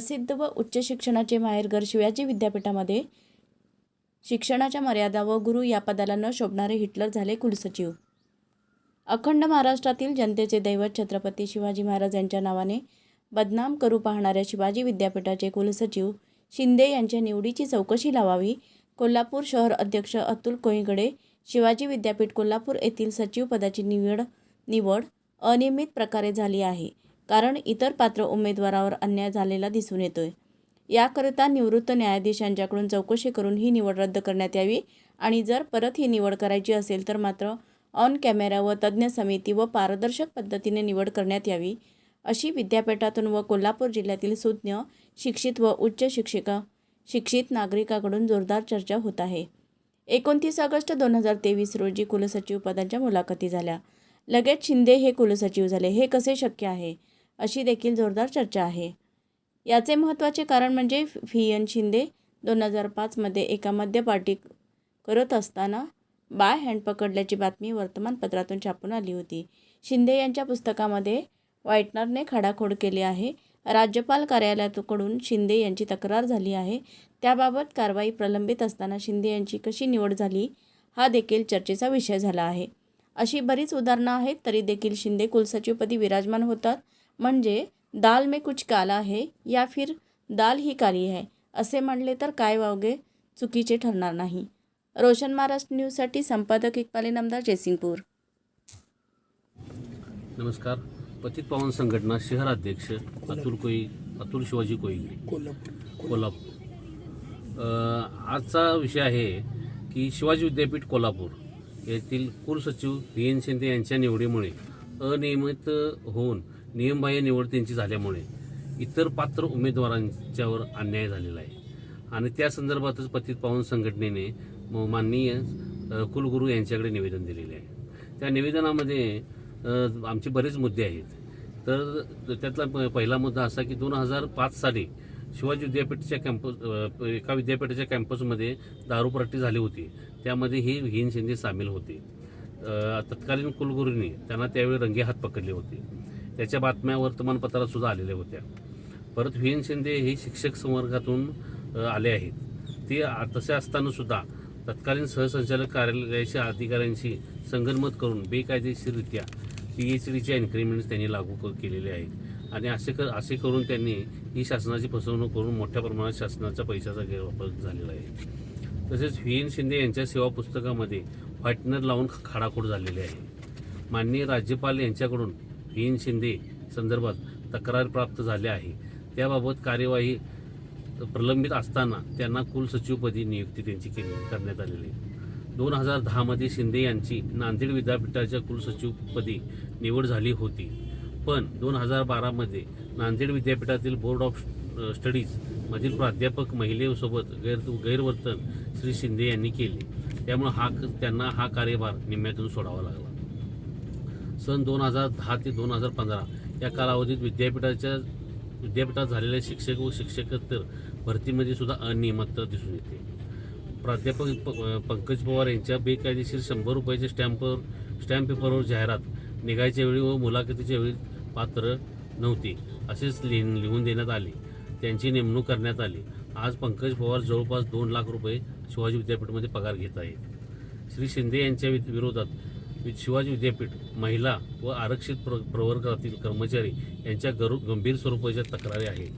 प्रसिद्ध व उच्च शिक्षणाचे माहेरघर शिवाजी विद्यापीठामध्ये शिक्षणाच्या मर्यादा व गुरु या पदाला न शोभणारे हिटलर झाले कुलसचिव. अखंड महाराष्ट्रातील जनतेचे दैवत छत्रपती शिवाजी महाराज यांच्या नावाने बदनाम करू पाहणाऱ्या शिवाजी विद्यापीठाचे कुलसचिव शिंदे यांच्या निवडीची चौकशी लावावी कोल्हापूर शहर अध्यक्ष अतुल कोळीगडे शिवाजी विद्यापीठ कोल्हापूर येथील सचिव पदाची निवड निवड अनियमित प्रकारे झाली आहे. कारण इतर पात्र उमेदवारावर अन्याय झालेला दिसून येतोय. याकरिता निवृत्त न्यायाधीशांच्याकडून चौकशी करून ही निवड रद्द करण्यात यावी आणि जर परत ही निवड करायची असेल तर मात्र ऑन कॅमेरा व तज्ज्ञ समिती व पारदर्शक पद्धतीने निवड करण्यात यावी अशी विद्यापीठातून व कोल्हापूर जिल्ह्यातील सुज्ञ शिक्षित व उच्च शिक्षिका शिक्षित नागरिकाकडून जोरदार चर्चा होत आहे. एकोणतीस ऑगस्ट दोन हजार तेवीस रोजी कुलसचिव पदांच्या मुलाखती झाल्या. लगेच शिंदे हे कुलसचिव झाले. हे कसे शक्य आहे? अशी देखील जोरदार चर्चा आहे. याचे महत्त्वाचे कारण म्हणजे व्ही. एन. शिंदे दोन हजार पाचमध्ये एका मद्यपार्टी करत असताना बाय हँड पकडल्याची बातमी वर्तमानपत्रातून छापून आली होती. शिंदे यांच्या पुस्तकामध्ये व्हाईटनरने खाडाखोड केली आहे. राज्यपाल कार्यालयाकडून शिंदे यांची तक्रार झाली आहे. त्याबाबत कारवाई प्रलंबित असताना शिंदे यांची कशी निवड झाली हा देखील चर्चेचा विषय झाला आहे. अशी बरीच उदाहरणं आहेत तरी देखील शिंदे कुलसचिवपदी विराजमान होतात. म्हणजे दाल में कुछ काला है या फिर दाल ही काली है असे म्हणले तर काय वावगे? चुकीचे ठरणार नाही. रोशन महाराष्ट्र न्यूजसाठी संपादक इक्बाल नामदार जयसिंगपूर. नमस्कार. पतित पावन संघटना शहर अध्यक्ष अतुल कोई अतुल शिवाजी कोई कोल्हापूर. कोल्हापूर आजचा विषय आहे की शिवाजी विद्यापीठ कोल्हापूर येथील कुलसचिव व्ही एन शिंदे यांच्या निवडीमुळे अनियमित होऊन नियमबाह्य निवड त्यांची झाल्यामुळे इतर पात्र उमेदवारांच्यावर अन्याय झालेला आहे. आणि त्या संदर्भातच पतित पावन संघटनेने माननीय कुलगुरू यांच्याकडे निवेदन दिलेले आहे. त्या निवेदनामध्ये आमचे बरेच मुद्दे आहेत. तर त्यातला प- पहिला मुद्दा असा की दोन हजार पाच साली शिवाजी विद्यापीठच्या कॅम्पस एका विद्यापीठाच्या कॅम्पसमध्ये दारूपट्टी झाली होती. त्यामध्ये ही हिन शिंदे सामील होते. तत्कालीन कुलगुरूंनी त्यांना त्यावेळी रंगेहात पकडले होते. त्याच्या बातम्या वर्तमानपत्रात सुद्धा आलेल्या होत्या. परत व्ही शिंदे हे शिक्षक संवर्गातून आले आहेत. ते तसे असताना सुद्धा तत्कालीन सहसंचालक कार्यालयाच्या अधिकाऱ्यांशी संगनमत करून बेकायदेशीररित्या पी एच डीचे इन्क्रीमेंट्स त्यांनी लागू क- केलेले आहेत. आणि असे कर असे करून त्यांनी ही शासनाची फसवणूक करून मोठ्या प्रमाणात शासनाचा पैशाचा गैरवापर झालेला आहे. तसेच व्ही एन शिंदे यांच्या सेवा पुस्तकामध्ये व्हाईटनर लावून खाडाखोड झालेले आहे. माननीय राज्यपाल यांच्याकडून व्ही एन शिंदे संदर्भात तक्रार प्राप्त झाल्या आहे. त्याबाबत कार्यवाही प्रलंबित असताना त्यांना कुलसचिवपदी नियुक्ती त्यांची केली करण्यात आलेली दोन हजार दहामध्ये शिंदे यांची नांदेड विद्यापीठाच्या कुलसचिवपदी निवड झाली होती. पण दोन हजार बारामध्ये नांदेड विद्यापीठातील बोर्ड ऑफ स्टडीज मधील प्राध्यापक महिलेसोबत गैर गैरवर्तन श्री शिंदे यांनी केले. त्यामुळे हा त्यांना हा कार्यभार निम्म्यातून सोडावा लागला. सन दोन हजार दहा ते दोन हजार पंधरा या कालावधीत विद्यापीठाच्या विद्यापीठात झालेल्या शिक्षक व शिक्षकेतर भरतीमध्ये सुद्धा अनियमितता दिसून येते. प्राध्यापक प- पंकज पवार यांच्या बेकायदेशीर शंभर रुपयाच्या स्टॅम्पवर स्टॅम्प पेपरवर जाहिरात निघायच्या वेळी व मुलाखतीच्या वेळी पात्र नव्हती असेच लिहून लिहून देण्यात आले. त्यांची नेमणूक करण्यात आली. आज पंकज पवार जवळपास दोन लाख रुपये शिवाजी विद्यापीठामध्ये पगार घेत आहेत. श्री शिंदे यांच्या वि- विरोधात शिवाजी विद्यापीठ महिला व आरक्षित प्र प्रवर्गातील कर्मचारी यांच्या गरु गंभीर स्वरूपाच्या तक्रारी आहेत.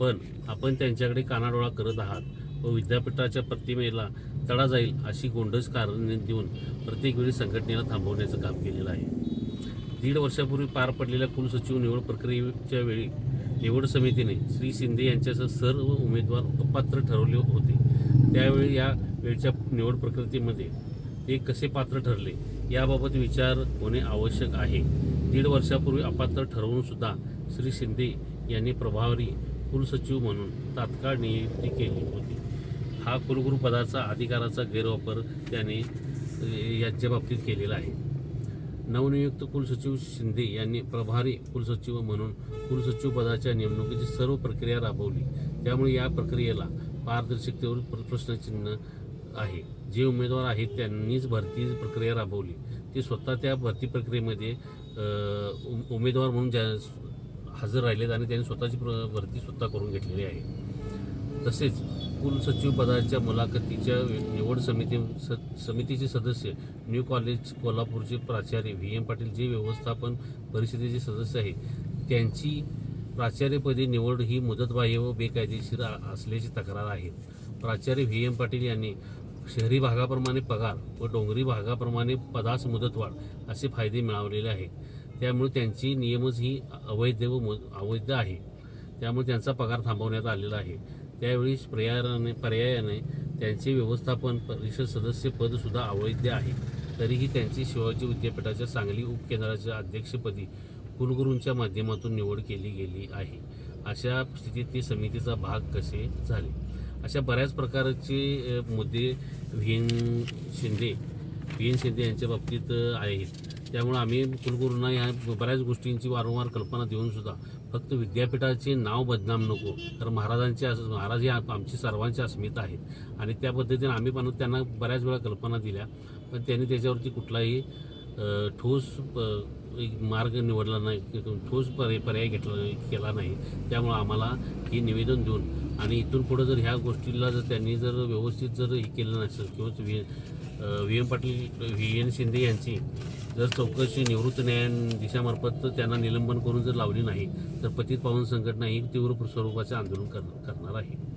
पण आपण त्यांच्याकडे कानाडोळा करत आहात व विद्यापीठाच्या प्रतिमेला तडा जाईल अशी गोंडस कारण देऊन प्रत्येक वेळी संघटनेला थांबवण्याचं काम केलेलं आहे. दीड वर्षापूर्वी पार पडलेल्या कुलसचिव निवड प्रक्रियेच्या वेळी निवड समितीने श्री शिंदे यांच्यासह सर्व उमेदवार अपात्र ठरवले होते. त्यावेळी या वेळच्या निवड प्रक्रियेमध्ये ते कसे पात्र ठरले? याबाबत विचार होणे आवश्यक आहे. दीड वर्षापूर्वी अपात्र ठरवूनसुद्धा श्री शिंदे यांनी प्रभारी कुलसचिव म्हणून तात्काळ नियुक्ती केली होती. हा कुलगुरुपदाचा अधिकाराचा गैरवापर त्याने याच्या बाबतीत केलेला आहे. नवनियुक्त कुलसचिव शिंदे यांनी प्रभारी कुलसचिव म्हणून कुलसचिव पदाच्या नेमणुकीची सर्व प्रक्रिया राबवली. त्यामुळे या प्रक्रियेला पारदर्शकतेवर प्र- प्रश्नचिन्ह आहे. जे उमेदवार आहेत त्यांनीच भरती प्रक्रिया राबवली. ते स्वतः त्या भरती प्रक्रियेमध्ये उम- उमेदवार म्हणून ज्या हजर राहिलेत आणि त्यांनी स्वतःची प्र भरती स्वतः करून घेतलेली आहे. तसेच कुलसचिव पदाच्या मुलाखतीच्या निवड समिती स समितीचे सदस्य न्यू कॉलेज कोल्हापूरचे प्राचार्य व्ही एम पाटील जे व्यवस्थापन परिषदेचे सदस्य आहेत त्यांची प्राचार्यपदी निवड ही मुदतबाह्य व बेकायदेशीर असल्याची तक्रार आहे. प्राचार्य व्ही एम पाटील यांनी शहरी भागाप्रमाणे पगार व डोंगरी भागाप्रमाणे पदास मुदतवाढ असे फायदे मिळवलेले आहेत. त्यामुळे त्यांची नियमच ही अवैध व अवैध आहे. त्यामुळे त्यांचा पगार थांबवण्यात आलेला आहे. त्यावेळी पर्यायाने पर्यायाने त्यांचे व्यवस्थापन परिषद सदस्य पदसुद्धा अवैध आहे. तरीही त्यांची शिवाजी विद्यापीठाच्या सांगली उपकेंद्राच्या अध्यक्षपदी कुलगुरूंच्या माध्यमातून निवड केली गेली आहे. अशा स्थितीत ती समितीचा भाग कसे झाले? अशा बऱ्याच प्रकारचे मुद्दे V N Shinde V N Shinde यांच्या बाबतीत आहेत. त्यामुळे आम्ही कुलगुरूंना ह्या बऱ्याच गोष्टींची वारंवार कल्पना देऊन सुद्धा फक्त विद्यापीठाचे नाव बदनाम नको तर महाराजांचे असं महाराज हे आमची सर्वांची अस्मिता आहेत. आणि त्या पद्धतीने आम्ही पण त्यांना बऱ्याच वेळा कल्पना दिल्या पण त्यांनी त्याच्यावरती कुठलाही ठोस प- एक मार्ग निवडला नाही ठोस पर्याय पर्याय घेतला केला नाही. त्यामुळं आम्हाला ही निवेदन देऊन आणि इथून पुढं जर ह्या गोष्टीला जर त्यांनी जर व्यवस्थित जर हे केलं नसेल किंवा V V. M Patil V. N. Shinde यांची जर चौकशी निवृत्त न्यायाधीशामार्फत तर त्यांना निलंबन करून जर लावली नाही तर पतित पावन संघटना ही तीव्र स्वरूपाचे आंदोलन कर- करणार आहे.